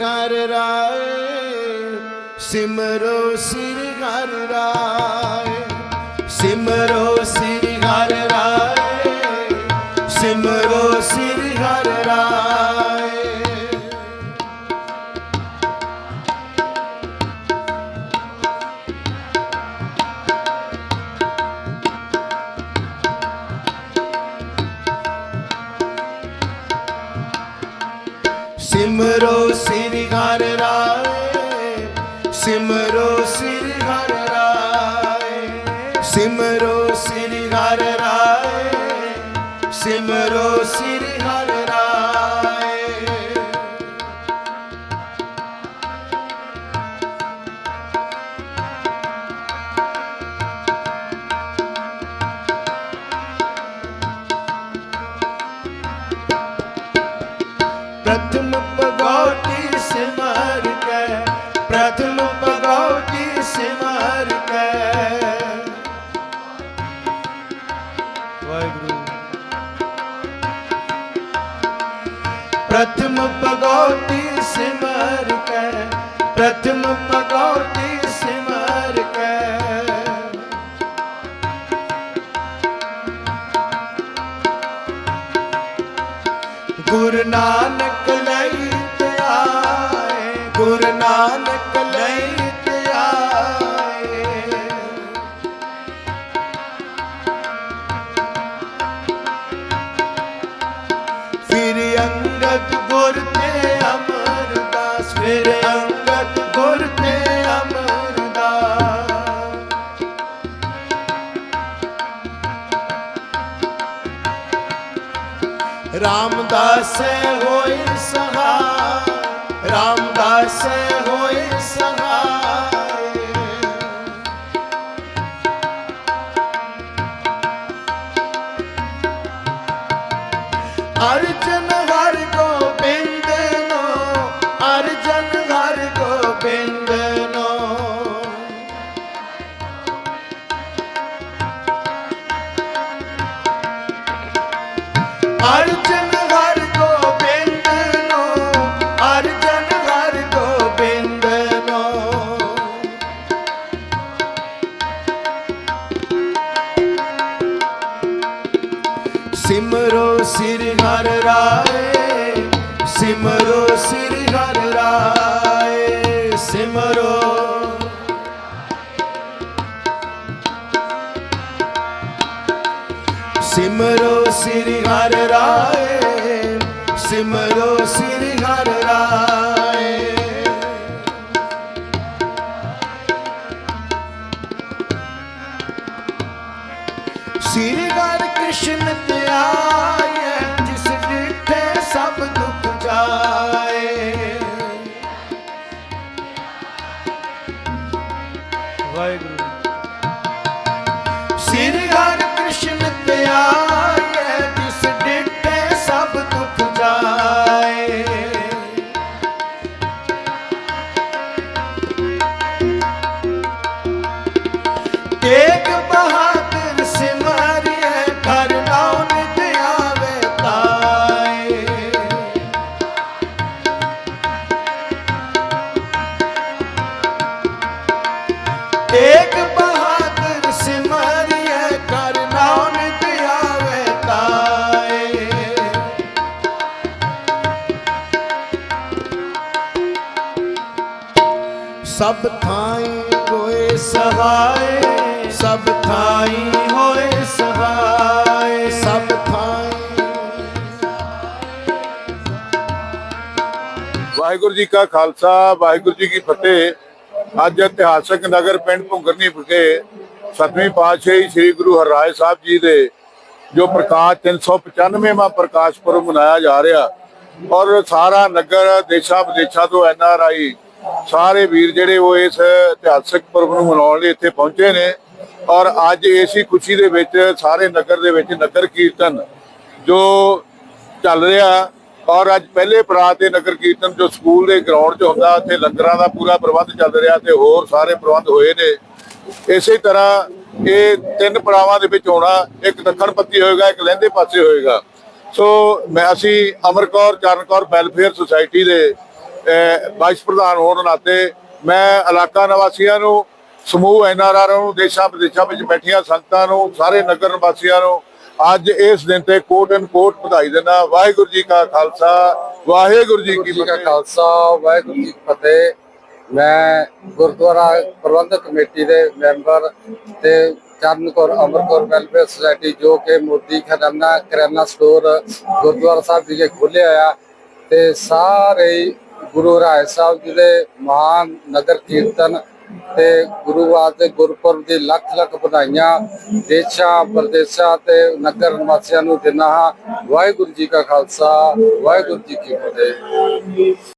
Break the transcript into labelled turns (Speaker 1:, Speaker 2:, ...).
Speaker 1: ਘਰ ਰਾਏ ਸਿਮਰੋ ਸਿਰ ਘਰ ਰਾਏ ਸਿਮਰੋ ਸਿਰ ਘਰ ਰਾਏ ਸਿਮਰ ਸਿਮਰੋ ਸ੍ਰੀ ਹਰਿ ਰਾਏ ਸਿਮਰੋ ਸ੍ਰੀ ਹਰਿ ਰਾਏ ਸਿਮਰੋ ਸ੍ਰੀ ਵਾਹਿਗੁਰੂ। ਪ੍ਰਥਮ ਪਗੋਤੀ ਸਿਮਰ ਕੈ ਪ੍ਰਥਮ ਸਿਮਰ ਕੈ। ਨਾਨਕ ਲਈ ਤੇ ਗੁਰੂ ਨਾਨਕ ਰਾਮਦਾਸ ਹੋਏ ਸਹਾ ਰਾਮਦਾਸ ਹੋਏ ਅਰਜਨ ਹਰ ਗੋਬਿੰਦ ਨੋ ਅਰਜਨ ਹਰ ਗੋਬਿੰਦ ਨੋ ਸਿਮਰੋ ਸਿਰ ਹਰ ਰਾਏ, ਸਿਮਰੋ ਸਿਰ ਹਰ ਰਾਏ। ਸ੍ਰੀ ਹਰਿ ਰਾਏ, ਸਿਮਰੋ ਸ੍ਰੀ ਹਰਿ ਰਾਏ। ਸ੍ਰੀ ਹਰਿ ਕ੍ਰਿਸ਼ਨ ਤੇ ਜਿਸ ਡਿਠੇ ਸਭ ਦੁੱਖ ਜਾਏ। ਵਾਹਿਗੁਰੂ। ਸ੍ਰੀ ਹਰਿ ਕ੍ਰਿਸ਼ਨ ਤੇ ਸਭ ਥਾਈ ਹੋਏ ਸਹਾਏ। ਸਭ ਥਾਈ ਹੋਏ ਸਹਾਏ। ਸਭ ਥਾਈ
Speaker 2: ਵਾਹਿਗੁਰੂ ਜੀ ਕਾ ਖਾਲਸਾ ਵਾਹਿਗੁਰੂ ਜੀ ਕੀ ਫਤਿਹ। ਅੱਜ ਇਤਿਹਾਸਕ ਨਗਰ ਪਿੰਡ ਭੁੰਗਰਨੀ ਵਿਖੇ ਸਤਵੇਂ ਪਾਤਸ਼ਾਹੀ ਸ੍ਰੀ ਗੁਰੂ ਹਰਿਰਾਏ ਸਾਹਿਬ ਜੀ ਦੇ ਜੋ ਪ੍ਰਕਾਸ਼ 395ਵਾਂ ਪ੍ਰਕਾਸ਼ ਪੁਰਬ ਮਨਾਇਆ ਜਾ ਰਿਹਾ ਔਰ ਸਾਰਾ ਨਗਰ ਦੇਸ਼ਾਂ ਵਿਦੇਸ਼ਾਂ ਤੋਂ ਐਨ ਆਰ ਆਈ ਸਾਰੇ ਵੀਰ ਜਿਹੜੇ ਉਹ ਇਸ ਇਤਿਹਾਸਕ ਪੁਰਬ ਨੂੰ ਮਨਾਉਣ ਲਈ ਇੱਥੇ ਪਹੁੰਚੇ ਨੇ। ਔਰ ਅੱਜ ਇਸੀ ਖੁਸ਼ੀ ਦੇ ਵਿੱਚ ਸਾਰੇ ਨਗਰ ਦੇ ਵਿੱਚ ਨਗਰ ਕੀਰਤਨ ਜੋ ਚੱਲ ਰਿਹਾ ਔਰ ਅੱਜ ਪਹਿਲੇ ਪੜਾਅ ਤੇ ਨਗਰ ਕੀਰਤਨ ਜੋ ਸਕੂਲ ਦੇ ਗਰਾਊਂਡ 'ਚ ਹੁੰਦਾ, ਉੱਥੇ ਲੰਗਰਾਂ ਦਾ ਪੂਰਾ ਪ੍ਰਬੰਧ ਚੱਲ ਰਿਹਾ ਤੇ ਹੋਰ ਸਾਰੇ ਪ੍ਰਬੰਧ ਹੋਏ ਨੇ। ਇਸੇ ਤਰ੍ਹਾਂ ਇਹ ਤਿੰਨ ਪੜਾਵਾਂ ਦੇ ਵਿੱਚ ਹੋਣਾ, ਇੱਕ ਦੱਖਣ ਪੱਤੀ ਹੋਏਗਾ, ਇੱਕ ਲਹਿੰਦੇ ਪਾਸੇ ਹੋਏਗਾ। ਸੋ ਮੈਂ, ਅਸੀਂ ਅਮਰਕੌਰ ਚਰਨਕੌਰ ਵੈਲਫੇਅਰ ਸੁਸਾਇਟੀ ਦੇ ਵਾਈਸ ਪ੍ਰਧਾਨ ਹੋਣ ਨਾਤੇ ਮੈਂ ਇਲਾਕਾ ਨਿਵਾਸੀਆਂ ਨੂੰ ਸਮੂਹ ਐਨਆਰਆਰ ਨੂੰ ਦੇਸ਼ਾਂ ਵਿਦੇਸ਼ਾਂ ਵਿੱਚ ਬੈਠੀਆਂ ਸੰਗਤਾਂ ਨੂੰ ਸਾਰੇ ਨਗਰ ਨਿਵਾਸੀਆਂ ਨੂੰ ਅੱਜ ਇਸ ਦਿਨ ਤੇ ਕੋਟ ਐਂਡ ਕੋਟ ਵਧਾਈ ਦਿੰਦਾ ਵਾਹਿਗੁਰੂ ਜੀ ਕਾ ਖਾਲਸਾ ਵਾਹਿਗੁਰੂ ਜੀ ਕੀ ਫਤਿਹ।
Speaker 3: ਖਾਲਸਾ ਵਾਹਿਗੁਰੂ ਜੀ ਕੀ ਫਤਿਹ। ਮੈਂ ਗੁਰਦੁਆਰਾ ਪ੍ਰਬੰਧਕ ਕਮੇਟੀ ਦੇ ਮੈਂਬਰ ਤੇ ਚਰਨ ਕੌਰ ਅਮਰ ਕੌਰ ਵੈਲਫੇਅਰ ਸੁਸਾਇਟੀ ਜੋ ਕਿ ਮੋਦੀ ਖਜ਼ਾਨਾ ਕਰਿਆਨਾ ਸਟੋਰ ਗੁਰਦੁਆਰਾ ਸਾਹਿਬ ਵਿਖੇ ਖੋਲ੍ਹਿਆ ਆ ਤੇ ਸਾਰੇ ਗੁਰੂ ਰਾਏ ਸਾਹਿਬ ਜੀ ਦੇ ਮਹਾਨ ਨਗਰ ਕੀਰਤਨ ਤੇ ਗੁਰੂ ਵਾਸਤੇ ਗੁਰਪੁਰਬ ਦੀ ਲੱਖ ਲੱਖ ਵਧਾਈਆਂ, ਦੇਸ਼ਾਂ, ਪ੍ਰਦੇਸ਼ਾਂ ਤੇ ਨਗਰ ਨਿਵਾਸੀਆਂ ਨੂੰ ਦਿੰਦਾ ਹਾਂ। ਵਾਹਿਗੁਰੂ ਜੀ ਕਾ ਖਾਲਸਾ, ਵਾਹਿਗੁਰੂ ਜੀ ਕੀ ਫਤਿਹ।